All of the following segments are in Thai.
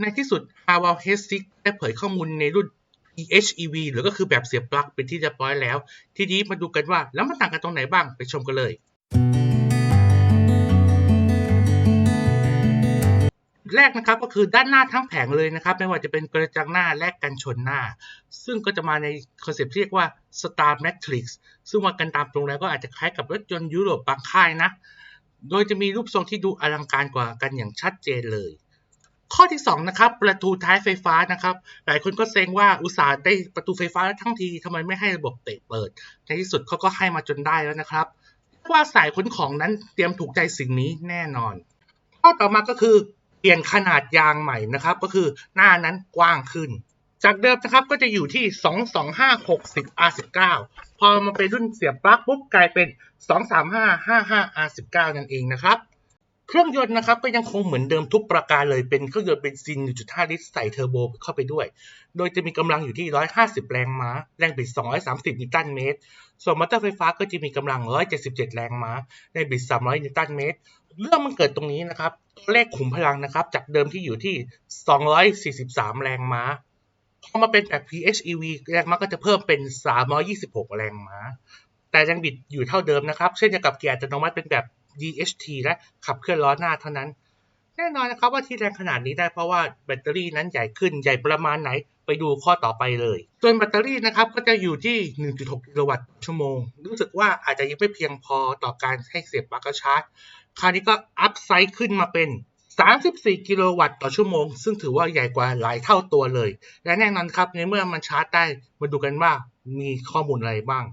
ในที่สุด Harvard h e s i c ได้เผยข้อมูลในรุ่น PHEV หรือก็คือแบบเสียบปลั๊กเป็นที่เรียบร้อยแล้ว ทีนี้มาดูกันว่าแล้วมันต่างกันตรงไหนบ้างไปชมกันเลยแรกนะครับก็คือด้านหน้าทั้งแผงเลยนะครับ ไม่ว่าจะเป็นกระจังหน้าและกันชนหน้า ซึ่งก็จะมาในคอนเซปต์ที่เรียกว่า Star Matrix ซึ่งว่ากันตามตรงแล้วก็อาจจะคล้ายกับรถยนต์ยุโรปบางค่ายนะ โดยจะมีรูปทรงที่ดูอลังการกว่ากันอย่างชัดเจนเลย ข้อที่2นะครับประตูท้ายไฟฟ้านะครับ หลายคนก็เซ็งว่าอุตสาห์ได้ประตูไฟฟ้าทั้งทีทำไมไม่ให้ระบบเตะเปิด ในที่สุดเขาก็ให้มาจนได้แล้วนะครับ ว่าสายขนของนั้นเตรียมถูกใจสิ่งนี้แน่นอน ข้อต่อมาก็คือเปลี่ยนขนาดยางใหม่นะครับ ก็คือหน้านั้นกว้างขึ้น จากเดิมนะครับก็จะอยู่ที่ 22560 R19 พอมาเป็นรุ่นเสียบปลั๊กปุ๊บกลายเป็น 23555 R19 นั่นเองนะครับ เครื่องยนต์นะครับก็ยังคงเหมือนเดิมทุกประการเลยเป็นเครื่องยนต์เบนซิน 1.5 ลิตรใส่เทอร์โบเข้าไปด้วย โดยจะมีกำลังอยู่ที่ 150 แรงม้า แรงบิด 230 นิวตันเมตร ส่วนมอเตอร์ไฟฟ้าก็จะมีกำลัง 177 แรงม้า แรงบิด 300 นิวตันเมตร เรื่องมันเกิดตรงนี้นะครับตัวเลขขุมพลังนะครับจากเดิมที่อยู่ที่ 243 แรงม้าพอมาเป็นแบบ PHEV แรงม้าก็จะเพิ่มเป็น 326 แรงม้า แต่แรงบิดอยู่เท่าเดิมนะครับ เช่นเดียวกับเกียร์อัตโนมัติเป็นแบบ DHT และขับเคลื่อนล้อหน้าเท่านั้น แน่นอนนะครับว่าที่แรงขนาดนี้ได้เพราะว่าแบตเตอรี่นั้นใหญ่ขึ้นใหญ่ประมาณไหนไปดูข้อต่อไปเลย ส่วนแบตเตอรี่นะครับก็จะอยู่ที่ 1.6 กิโลวัตต์ชั่วโมง รู้สึกว่าอาจจะยังไม่เพียงพอต่อการให้เสียบปลั๊กชาร์จ คราวนี้ก็อัพไซด์ขึ้นมาเป็น 34 กิโลวัตต์ต่อชั่วโมง ซึ่งถือว่าใหญ่กว่าหลายเท่าตัวเลย และแน่นอนครับในเมื่อมันชาร์จได้ มาดูกันว่ามีข้อมูลอะไรบ้าง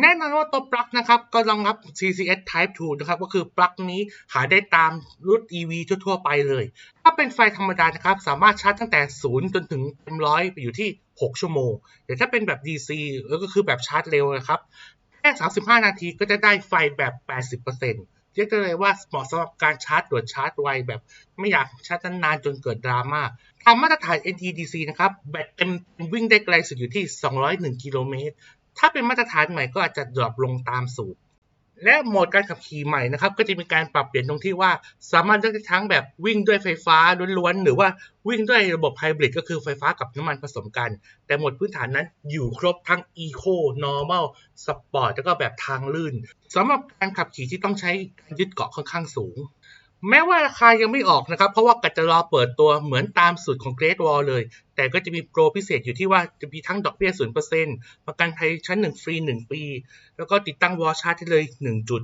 แน่นอนว่าตัวปลั๊กนะครับก็รองรับ CCS Type 2 นะครับ ก็คือปลั๊กนี้หาได้ตามรุ่น EV ทั่วๆไปเลย ถ้าเป็นไฟธรรมดานะครับ สามารถชาร์จตั้งแต่ 0 จนถึงเต็มร้อยไปอยู่ที่ 6 ชั่วโมง แต่ถ้าเป็นแบบ DC แล้วก็คือแบบชาร์จเร็วนะครับ แค่ 35 นาทีก็จะได้ไฟแบบ 80%เรียกได้เลยว่าเหมาะสำหรับการชาร์จด่วนชาร์จไวแบบ ไม่อยากชาร์จนานจนเกิดดราม่าตามมาตรฐาน NEDC นะครับ แบตเต็มวิ่งได้ไกลสุดอยู่ที่ 201 กิโลเมตร ถ้าเป็นมาตรฐานใหม่ก็อาจจะดรอปลงตามสูตร และโหมดการขับขี่ใหม่นะครับ ก็จะมีการปรับเปลี่ยนตรงที่ว่า สามารถเลือกได้ทั้งแบบวิ่งด้วยไฟฟ้าล้วนๆหรือว่าวิ่งด้วยระบบไฮบริดก็คือไฟฟ้ากับน้ำมันผสมกัน แต่โหมดพื้นฐานนั้นอยู่ครบทั้ง Eco Normal Sport แล้วก็แบบทางลื่นสำหรับการขับขี่ที่ต้องใช้การยึดเกาะค่อนข้างสูง แม้ว่าราคายังไม่ออกนะครับ เพราะว่ากัจะรอเปิดตัวเหมือนตามสูตรของ Great Wall เลย แต่ก็จะมีโปรพิเศษอยู่ที่ว่าจะมีทั้งดอกเบี้ย0%ปอร์เซ็นต์ประกันภัยชั้น1ฟรี1ปี แล้วก็ติดตั้งวอลชาร์จที่เลย1จุด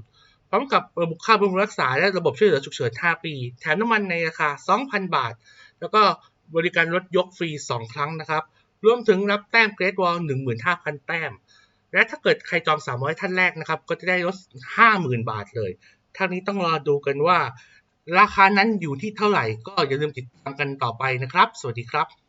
พร้อมกับระบบค่าบำรุงรักษาและระบบช่วยเหลือฉุกเฉิน 5 ปี แถมน้ำมันในราคา 2,000 บาท แล้วก็บริการรถยกฟรี 2 ครั้งนะครับ รวมถึงรับแต้ม Great Wall 15,000 แต้ม และถ้าเกิดใครจอง 300 ท่านแรกนะครับ ก็จะได้ลด 50,000 บาทเลยทางนี้ต้องรอดูกันว่า ราคานั้นอยู่ที่เท่าไหร่ ก็อย่าลืมติดตามกันต่อไปนะครับ สวัสดีครับ